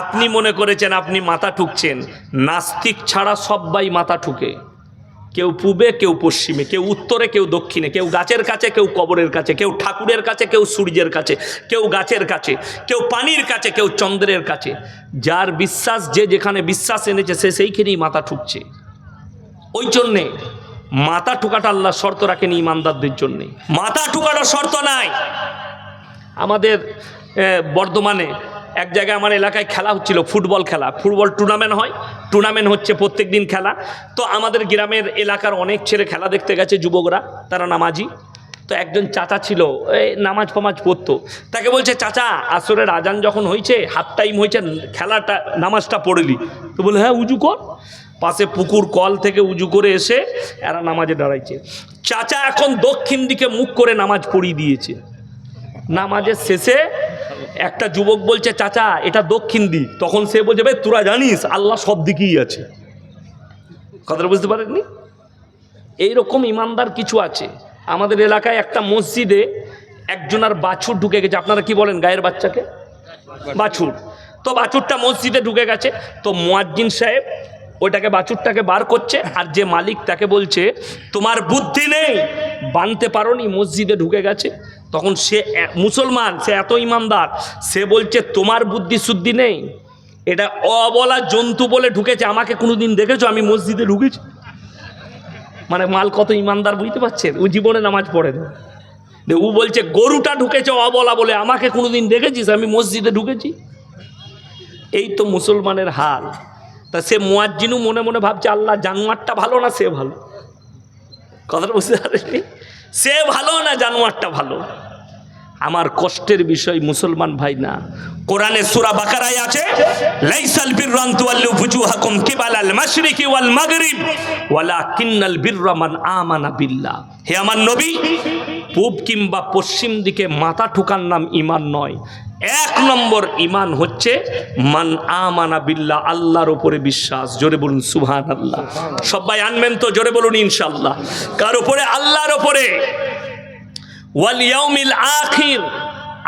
আপনি মনে করেছেন আপনি মাথা ঠুকছেন। নাস্তিক ছাড়া সবাই মাথা ঠুকে। কেউ পূবে, কেউ পশ্চিমে, কেউ উত্তরে, কেউ দক্ষিণে, কেউ গাছের কাছে, কেউ কবরের কাছে, কেউ ঠাকুরের কাছে, কেউ সূর্যের কাছে, কেউ গাছের কাছে, কেউ পানির কাছে, কেউ চন্দ্রের কাছে। যার বিশ্বাস, যে যেখানে বিশ্বাস এনেছে, সে সেইখানেই মাথা ঠুকছে। ওই জন্যে মাথা ঠুকাটা আল্লাহ শর্ত রাখেন ইমানদারদের জন্যে। মাথা ঠুকাটা শর্ত নাই। আমাদের বর্ধমানে এক জায়গায় আমার এলাকায় খেলা হচ্ছিল, ফুটবল খেলা। ফুটবল টুর্নামেন্ট হয় টুর্নামেন্ট হচ্ছে প্রত্যেক দিন খেলা। তো আমাদের গ্রামের এলাকার অনেক ছেলে খেলা দেখতে গেছে, যুবকরা, তারা নামাজি। তো একজন চাচা ছিল এই নামাজ ফামাজ পড়তো। তাকে বলছে, চাচা, আসরের আজান যখন হয়েছে হাফ টাইম হয়েছে খেলাটা, নামাজটা পড়লি তো বলে হ্যাঁ উজু কর। পাশে পুকুর কল থেকে উজু করে এসে এরা নামাজে দাঁড়াইছে। চাচা এখন দক্ষিণ দিকে মুখ করে নামাজ পড়িয়ে দিয়েছে। নামাজের শেষে একটা যুবক বলছে, চাচা, এটা দক্ষিণ দিক। তখন সে বলছে, ভাই, তোরা জানিস, আল্লাহ সব দিকেই আছে। কথাটা বুঝতে পারেননি? এইরকম ইমানদার কিছু আছে। আমাদের এলাকায় একটা মসজিদে একজনার বাছুর ঢুকে গেছে। আপনারা কি বলেন গায়ের বাচ্চাকে? বাছুর। তো বাছুরটা মসজিদে ঢুকে গেছে। তো মোয়াজ্জিন সাহেব ওইটাকে, বাছুরটাকে বার করছে আর যে মালিক তাকে বলছে, তোমার বুদ্ধি নেই বানতে পারোনি, মসজিদে ঢুকে গেছে। তখন সে মুসলমান, সে এত ইমানদার, সে বলছে, তোমার বুদ্ধি শুদ্ধি নেই? এটা অবলা জন্তু বলে ঢুকেছে, আমাকে কোনোদিন দেখেছ? আমি মসজিদে ঢুকেছি। মানে মাল কত ইমানদার বুঝতে পারছেন? ও জীবনে নামাজ পড়ে না। ও বলছে, গরুটা ঢুকেছে অবলা বলে, আমাকে কোনোদিন দেখেছিস? আমি মসজিদে ঢুকেছি। এই তো মুসলমানের হাল। তা সে মুয়াজ্জিনু মনে মনে ভাবছে, আল্লাহ জানোয়ারটা ভালো না, সে ভালো। কথাটা বুঝতে পারেনি। সে ভালো না জানোয়ারটা ভালো। আমার কষ্টের বিষয় মুসলমান ভাই না। কোরআনে সুরা বাকারায় আছে, লাইসাল বিররা আন তুওয়াল্লু ফুজুহাকুম কিবালাল মাশরিকি ওয়াল মাগরিব, ওয়ালাকিন্নাল বিররা মান আমানা বিল্লাহ। হে আমার নবী, পূব কিংবা পশ্চিম দিকে মাথা ঠুকার নাম ঈমান নয়। এক নম্বর ঈমান হচ্ছে মান আমানা বিল্লাহ, আল্লাহর উপরে বিশ্বাস। জোরে বলুন, সুবহানাল্লাহ। সবাই আনবেন তো, জোরে বলুন, ইনশাআল্লাহ। কার উপরে? আল্লাহর উপরে। ওয়াল ইয়াউমিল আখির,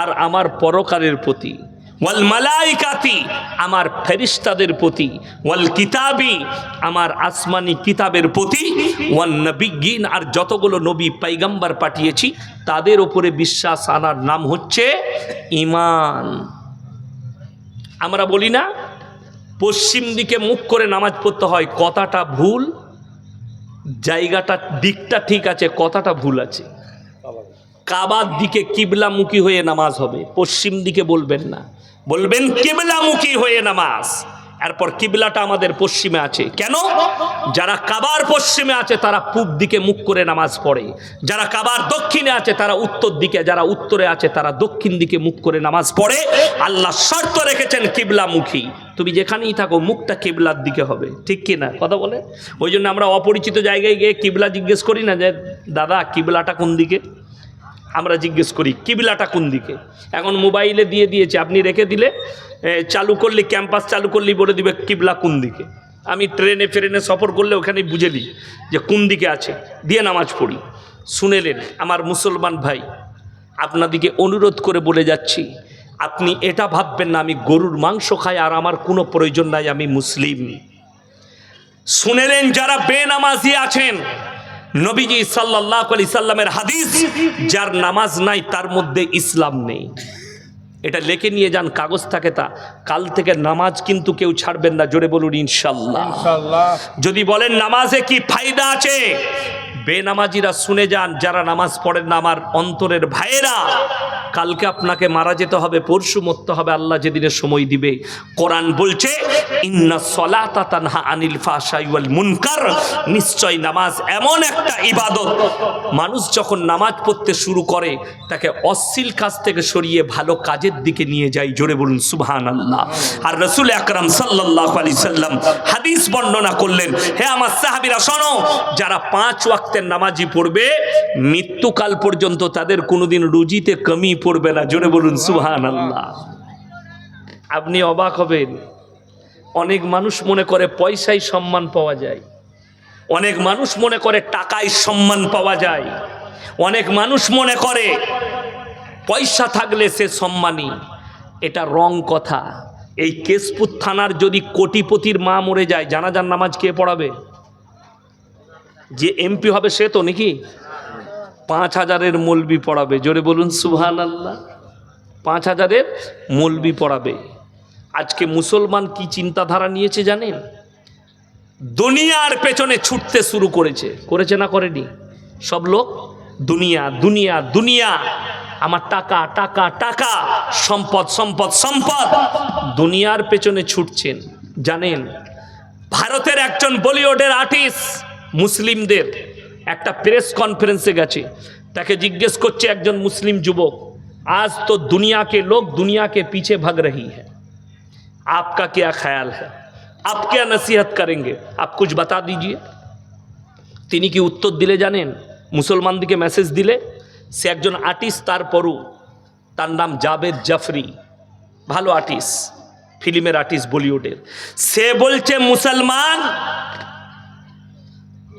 আর আমার পরকারের প্রতি, ওয়াল মালাইকাতি, আমার ফেরিস্তাদের প্রতি, ওয়াল কিতাবি, আমার আসমানি কিতাবের প্রতি, ওয়ান নবিগিন আর যতগুলো নবী পাইগাম্বার পাঠিয়েছি, তাদের ওপরে বিশ্বাস আনার নাম হচ্ছে ইমান আমরা বলি না, পশ্চিম দিকে মুখ করে নামাজ পড়তে হয়, কথাটা ভুল, জায়গাটা, দিকটা ঠিক আছে, কথাটা ভুল আছে। কাবার দিকে কিবলামুখী হয়ে নামাজ হবে। পশ্চিম দিকে বলবেন না। বলবেন, কিবলামুখী হয়ে নামাজ। এরপর কিবলাটা আমাদের পশ্চিমে আছে। কেন? যারা কাবার পশ্চিমে আছে, তারা পূব দিকে মুখ করে নামাজ পড়ে। যারা কাবার দক্ষিণে আছে, তারা উত্তর দিকে। যারা উত্তরে আছে, তারা দক্ষিণ দিকে মুখ করে নামাজ পড়ে। আল্লাহ শর্ত রেখেছেন কিবলামুখী। তুমি যেখানেই থাকো, মুখটা কিবলার দিকে হবে। ঠিক কি না? কথা বলে? ওই জন্য আমরা অপরিচিত জায়গায় গিয়ে কিবলা জিজ্ঞেস করি না যে, দাদা, কিবলাটা কোন দিকে? আমরা জিজ্ঞেস করি, কিবলাটা কোন দিকে? এখন মোবাইলে দিয়ে দিয়েছে, আপনি রেখে দিলে চালু করলে, ক্যাম্পাস চালু করলেই বলে দিবে কিবলা কোন দিকে? আমি ট্রেনে, ফ্রেনে সফর করলে ওখানে বুঝে নিই যে কোন দিকে আছে। দিয়ে নামাজ পড়ি। শুনেলেন, আমার মুসলমান ভাই, আপনাদিকে অনুরোধ করে বলে যাচ্ছি, আপনি এটা ভাববেন না, আমি গরুর মাংস খাই আর আমার কোনো প্রয়োজন নাই, আমি মুসলিম শুনেলেন, যারা বেনামাজি আছেন নবীজি সাল্লাহ আলি সাল্লামের হাদিস যার নামাজ নাই তার মধ্যে ইসলাম নেই। এটা লেখে নিয়ে যান কাগজ থাকে তা। কাল থেকে নামাজ কিন্তু কেউ ছাড়বেন না জোরে বলুন ইনশাল্লাহ। যদি বলেন নামাজে কি ফায়দা আছে বেনামাজিরা শুনে যান, যারা নামাজ পড়েন না, আমার অন্তরের ভাইয়েরা। কালকে আপনাকে মারা যেতে হবে, পরশু মরতে হবে, আল্লাহ যেদিনে সময় দিবে। কোরআন বলছে, ইন্না আনিল মুনকার। নিশ্চয় নামাজ এমন একটা ইবাদত। মানুষ যখন নামাজ পড়তে শুরু করে, তাকে অশ্লীল কাজ থেকে সরিয়ে ভালো কাজের দিকে নিয়ে যায়। জোরে বলুন সুবহান আল্লাহ আর রসুল আকরাম সাল্লাহ আলি সাল্লাম হাদিস বর্ণনা করলেন, হে আমার সাহাবিরা, শোনো, যারা পাঁচ ওয়াক্তের নামাজি পড়বে, মৃত্যুকাল পর্যন্ত তাদের কোনোদিন রুজিতে কমি পড়বে না। জোরে বলুন সুহান আল্লাহ আপনি অবাক হবেন, অনেক মানুষ মনে করে পয়সায় সম্মান পাওয়া যায়, অনেক মানুষ মনে করে টাকায় সম্মান পাওয়া যায়, অনেক মানুষ মনে করে পয়সা থাকলে সে সম্মানী। এটা রং কথা। এই কেশপুর থানার যদি কোটিপতির মা মরে যায়, জানাজার নামাজ কে পড়াবে? যে এমপি হবে সে তো নাকি? পাঁচ হাজারের মলবি পড়াবে। জোরে বলুন সুহান আল্লাহ পাঁচ হাজারের মলবি পড়াবে। আজকে মুসলমান কি চিন্তাধারা নিয়েছে জানেন? দুনিয়ার পেছনে ছুটতে শুরু করেছে। করেছে না করেনি? সব লোক, দুনিয়া দুনিয়া দুনিয়া। আমার টাকা টাকা টাকা। সম্পদ সম্পদ সম্পদ। দুনিয়ার পেছনে ছুটছেন। জানেন, ভারতের একজন বলিউডের আর্টিস্ট মুসলিমদের একটা প্রেস কনফারেন্সে গেছে তাকে জিজ্ঞেস করছে একজন মুসলিম যুবক আজ তো दुनिया के लोग दुनिया के पीछे भाग रही है आपका क्या ख्याल है आप क्या नसीहत करेंगे आप कुछ बता दीजिए তিনি কি উত্তর দিলে জানেন মুসলমানদিকে মেসেজ দিলে সে একজন আর্টিস্ট তারপরও তার নাম জাবেদ জাফরি ভালো আর্টিস্ট ফিল্মের আর্টিস্ট বলিউডের সে বলছে মুসলমান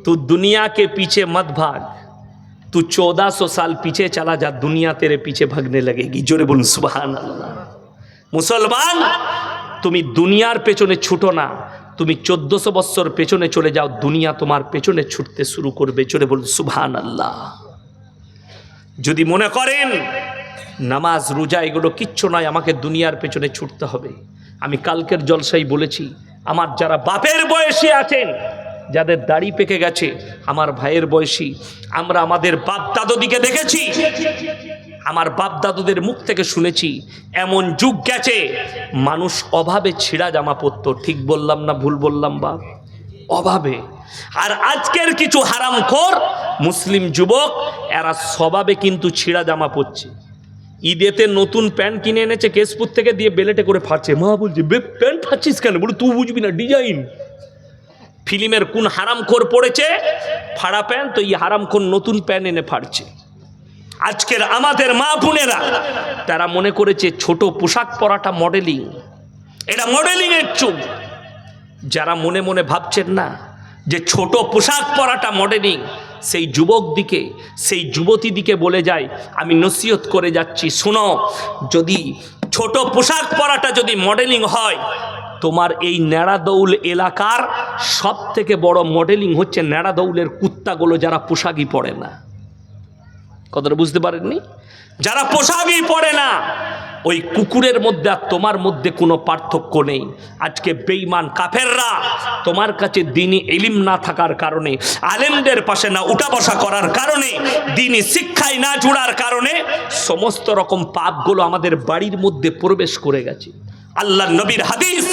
तू दुनिया के पीछे मत भाग तू चौदह सौ साल पीछे चला जा दुनिया तेरे पीछे भागने लगेगी जोरे बोलून सुबह মুসলমান তুমি দুনিয়ার পেছনে ছুটো না তুমি চোদ্দশো বৎসর পেছনে চলে যাও দুনিয়া তোমার পেছনে ছুটতে শুরু করবে চলে বলুন সুবহান আল্লাহ যদি মনে করেন নামাজ রোজা এগুলো কিচ্ছু নয় আমাকে দুনিয়ার পেছনে ছুটতে হবে আমি কালকের জলসাই বলেছি আমার যারা বাপের বয়সী আছেন যাদের দাড়ি পেকে গেছে, আমার ভাইয়ের বয়সী, আমরা আমাদের বাপ দাদুদিকে দেখেছি। আমার বাপ দাদুদের মুখ থেকে শুনেছি, এমন যুগ গেছে, মানুষ অভাবে ছিঁড়া জামা পরতো। ঠিক বললাম না ভুল বললাম, বাপ? অভাবে। আর আজকের কিছু হারামখোর মুসলিম যুবক, এরা স্বভাবে কিন্তু ছিঁড়া জামা পরছে। ঈদেতে নতুন প্যান্ট কিনে এনেছে, কেশপুর থেকে দিয়ে বেলেটে করে ফাটছে। মা বলছে প্যান্ট ফাটছিস কেন? বলে, তুই বুঝবি না, ডিজাইন। ফিল্মের কোন হারাম হারামখোর পড়েছে? ফাড়া প্যান্ট, তো এই হারামখোর নতুন প্যান্ট এনে ফাড়ছে। আজকের আমাদের মা বোনেরা, তারা মনে করেছে ছোট পোশাক পরাটা মডেলিং। এটা মডেলিংয়ের চুপ যারা মনে মনে ভাবছেন না যে ছোট পোশাক পরাটা মডেলিং, সেই যুবক দিকে, সেই যুবতী দিকে বলে যায়, আমি নসিহত করে যাচ্ছি। শোনো, যদি ছোট পোশাক পরাটা যদি মডেলিং হয় তোমার এই ন্যাড়াদৌল এলাকার সব থেকে বড় মডেলিং হচ্ছে ন্যাড়াদৌলের কুত্তাগুলো যারা পোশাকই পরে না। কথাটা বুঝতে পারেননি? যারা পোশাকই পরে না, ওই কুকুরের মধ্যে আর তোমার মধ্যে কোনো পার্থক্য নেই। আজকে বেইমান কাফেররা তোমার কাছে দিনই এলিম না থাকার কারণে, আলেমদের পাশে না উঠা বসা করার কারণে, দিনই শিক্ষায় না জুড়ার কারণে সমস্ত রকম পাপগুলো আমাদের বাড়ির মধ্যে প্রবেশ করে গেছে। আল্লাহ নবীর হাদিস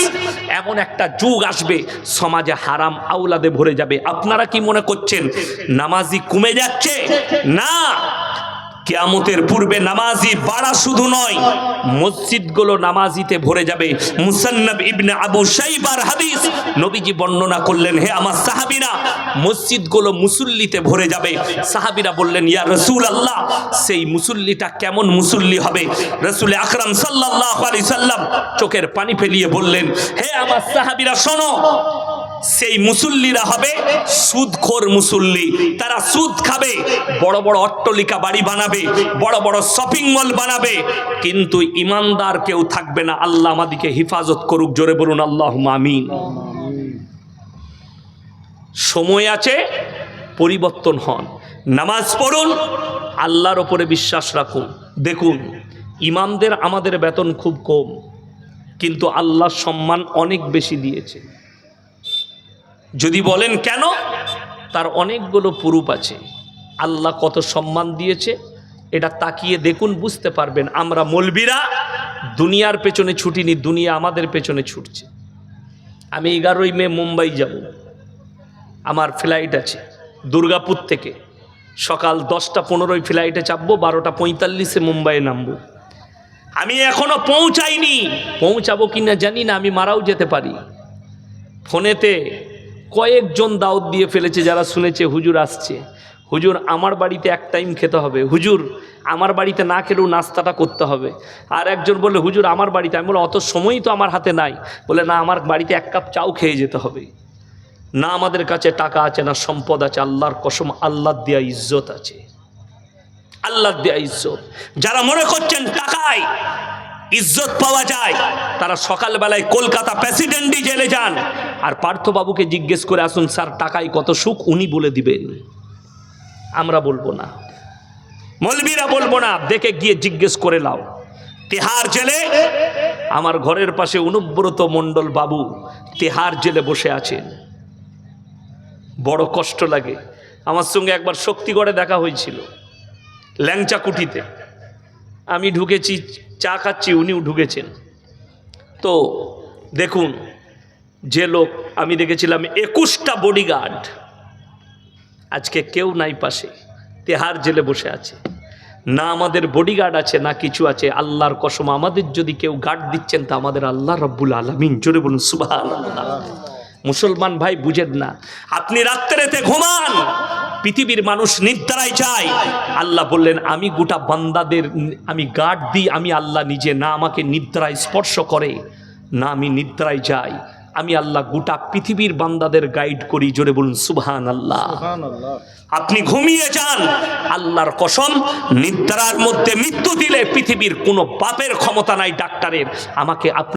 এমন একটা যুগ আসবে, সমাজে হারাম আউলাদে ভরে যাবে। আপনারা কি মনে করছেন, নামাজি কমে যাচ্ছে? না! কেয়ামতের পূর্বে নামাজি বাড়া শুধু নয়, মসজিদগুলো নামাজিতে ভরে যাবে। মুসান্নব ইবনে আবু সাইবার হাদিস নবীজি বর্ণনা করলেন, হে আমার সাহাবীরা, মসজিদগুলো মুসল্লিতে ভরে যাবে। সাহাবীরা বললেন, ইয়া রসুল আল্লাহ সেই মুসল্লিটা কেমন মুসল্লি হবে? রসুল আকরাম সাল্লাল্লাহু আলাইহি সাল্লাম চোখের পানি ফেলিয়ে বললেন, হে আমার সাহাবীরা, শোনো সেই মুসল্লিরা হবে সুদখোর মুসল্লি। তারা সুদ খাবে, বড় বড় অট্টলিকা বাড়ি বানাবে, বড় বড় শপিং মল বানাবে। কিন্তু ইমানদার কেউ থাকবে না। আল্লাহ আমাদিকে হিফাজত করুক, জোরে বলুন আল্লাহ মামিন সময় আছে, পরিবর্তন হন। নামাজ পড়ুন, আল্লাহর ওপরে বিশ্বাস রাখুন। দেখুন, ইমামদের আমাদের বেতন খুব কম, কিন্তু আল্লাহ সম্মান অনেক বেশি দিয়েছে। যদি বলেন কেন, তার অনেকগুলো পুরুপ আছে। আল্লাহ কত সম্মান দিয়েছে, এটা তাকিয়ে দেখুন, বুঝতে পারবেন। আমরা মলবিরা দুনিয়ার পেছনে ছুটিনি দুনিয়া আমাদের পেছনে ছুটছে। আমি এগারোই মে মুম্বাই যাব। আমার ফ্লাইট আছে দুর্গাপুর থেকে। সকাল দশটা পনেরোই ফ্লাইটে চাপবো, বারোটা পঁয়তাল্লিশে মুম্বাইয়ে নামবো। আমি এখনও পৌঁছাইনি। পৌঁছাবো কি না জানি না, আমি মারাও যেতে পারি। ফোনেতে কয়েকজন দাওয়াত দিয়ে ফেলেছে, যারা শুনেছে, হুজুর আসছে। হুজুর, আমার বাড়িতে এক টাইম খেতে হবে। হুজুর, আমার বাড়িতে না খেলেও নাস্তাটা করতে হবে। আর একজন বললে, হুজুর, আমার বাড়িতে আমি বলে অত সময়ই তো আমার হাতে নাই। বলে না, আমার বাড়িতে এক কাপ চাও খেয়ে যেতে হবে। না, আমাদের কাছে টাকা আছে, না, সম্পদ আছে। আল্লাহর কসম আল্লাহ দেয়া ইজ্জত আছে। আল্লাহ দেয়া ইজ্জত। যারা মনে করছেন টাকায় ইজ্জত পাওয়া যায়। তারা সকালবেলায় কলকাতা প্রেসিডেন্টই জেলে যান। আর পার্থবাবুকে জিজ্ঞেস করে, আসুন স্যার, টাকায় কত সুখ? উনি বলে দিবেন, আমরা বলব না। মলবিরা বলব না, দেখে গিয়ে জিজ্ঞেস করে লাও তেহার জেলে, আমার ঘরের পাশে অনুব্রত মণ্ডল বাবু তেহার জেলে বসে আছেন। বড় কষ্ট লাগে। আমার সঙ্গে একবার শক্তিগড়ে দেখা হয়েছিল ল্যাংচা কুটিতে আমি ঢুকেছি চা খাচ্ছি, উনিও ঢুকেছেন। তো দেখুন, যে লোক, আমি দেখেছিলাম একুশটা বডিগার্ড আজকে কেউ নাই পাশে, তেহার জেলে বসে আছে। না আমাদের বডিগার্ড আছে, না কিছু আছে। আল্লাহর কসম, আমাদের যদি কেউ গার্ড দিচ্ছেন, তা আমাদের আল্লাহ রব্বুল আলমিন। জোরে বলুন সুবাহ মুসলমান ভাই, বুঝেন না। আপনি রাত্রেতে ঘুমান পৃথিবীর মানুষ নিদ্রায় যায়। আল্লাহ বললেন আমি গোটা বান্দাদের আমি গার্ড দিই আমি আল্লাহ নিজে না আমাকে নিদ্রায় স্পর্শ করে না আমি নিদ্রায় যাই। আমি আল্লাহ গোটা পৃথিবীর বান্দাদের গাইড করি। জোরে বলুন সুবহান আল্লাহ আপনি ঘুমিয়ে যান আল্লাহর কসম নিদ্রার মধ্যে মৃত্যু দিলে পৃথিবীর কোনো বাপের ক্ষমতা নাই ডাক্তারের। আমাকে আপনি